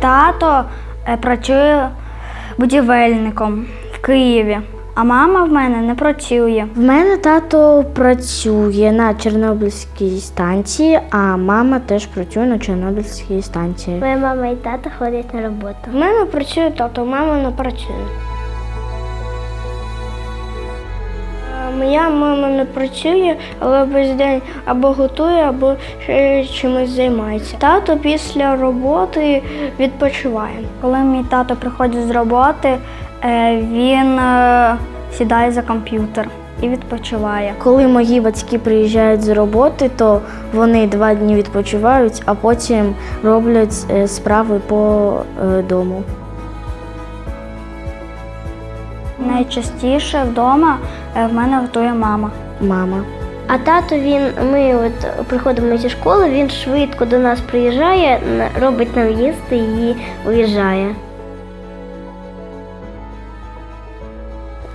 тато е, працює будівельником в Києві, а мама в мене не працює. В мене тато працює на Чорнобильській станції, а мама теж працює на Чорнобильській станції. Моя мама і тато ходять на роботу. В мене працює тато, мама не працює. Моя мама не працює, але весь день або готує, або ще чимось займається. Тато після роботи відпочиває. Коли мій тато приходить з роботи, е, він е, сідає за комп'ютер і відпочиває. Коли мої батьки приїжджають з роботи, то вони два дні відпочивають, а потім роблять е, справи по дому. Найчастіше вдома е, в мене готує мама. Мама. А тато він, ми от приходимо зі школи, він швидко до нас приїжджає, робить нам їсти і уїжджає.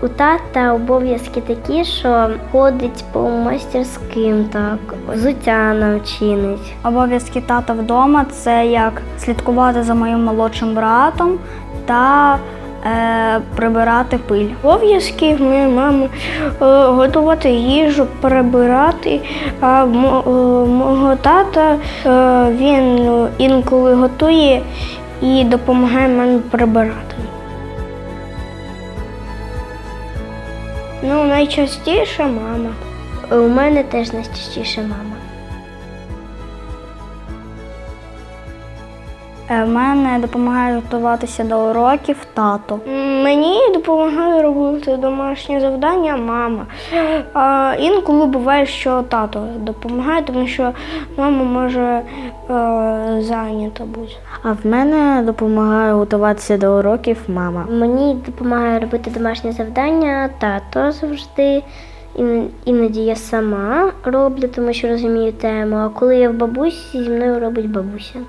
У тата обов'язки такі, що ходить по майстерським, так, взуття нам чинить. Обов'язки тата вдома це як слідкувати за моїм молодшим братом та прибирати пиль. Обов'язки моєї мами е, готувати їжу, прибирати. А е, мого тата е, він інколи готує і допомагає мені прибирати. Ну, найчастіше мама. У мене теж найчастіше мама. Мене допомагає готуватися до уроків тато. Мені допомагає робити домашні завдання мама. А інколи буває, що тато допомагає, тому що мама може е, зайнята бути. А в мене допомагає готуватися до уроків мама. Мені допомагає робити домашні завдання тато завжди. Іноді я сама роблю, тому що розумію тему. А коли я в бабусі, зі мною робить бабуся.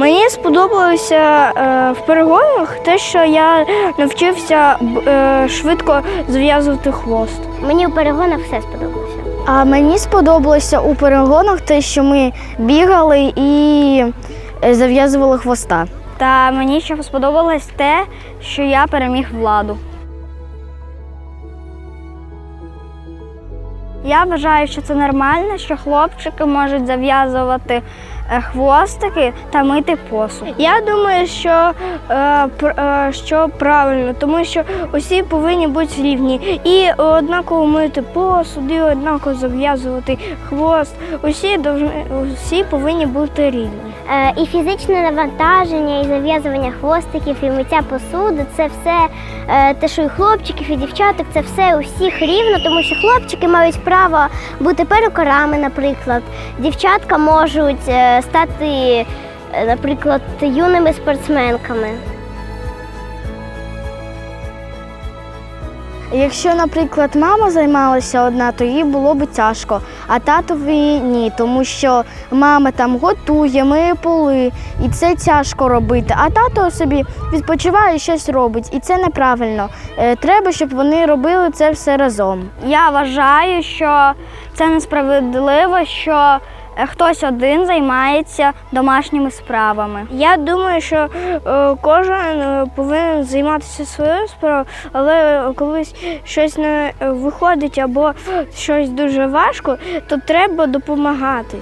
Мені сподобалося е, в перегонах те, що я навчився е, швидко зв'язувати хвост. Мені у перегонах все сподобалося. А мені сподобалося у перегонах те, що ми бігали і е, зав'язували хвоста. Та мені ще сподобалось те, що я переміг владу. Я вважаю, що це нормально, що хлопчики можуть зав'язувати хвостики та мити посуд. Я думаю, що, е, е, що правильно, тому що усі повинні бути рівні. І однаково мити посуд, і однаково зав'язувати хвост. Усі, усі повинні бути рівні. Е, і фізичне навантаження, і зав'язування хвостиків, і миття посуди це все е, те, що і хлопчиків, і дівчаток, це все у всіх рівно, тому що хлопчики мають право бути перукарами, наприклад. Дівчатка можуть е, стати, е, наприклад, юними спортсменками. Якщо, наприклад, мама займалася одна, то їй було б тяжко, а татові ні, тому що мама там готує, миє поли, і це тяжко робити. А тато собі відпочиває і щось робить, і це неправильно. Е, Треба, щоб вони робили це все разом. Я вважаю, що це несправедливо, що хтось один займається домашніми справами. Я думаю, що е, кожен е, повинен займатися своєю справою, але колись щось не виходить або щось дуже важко, то треба допомагати.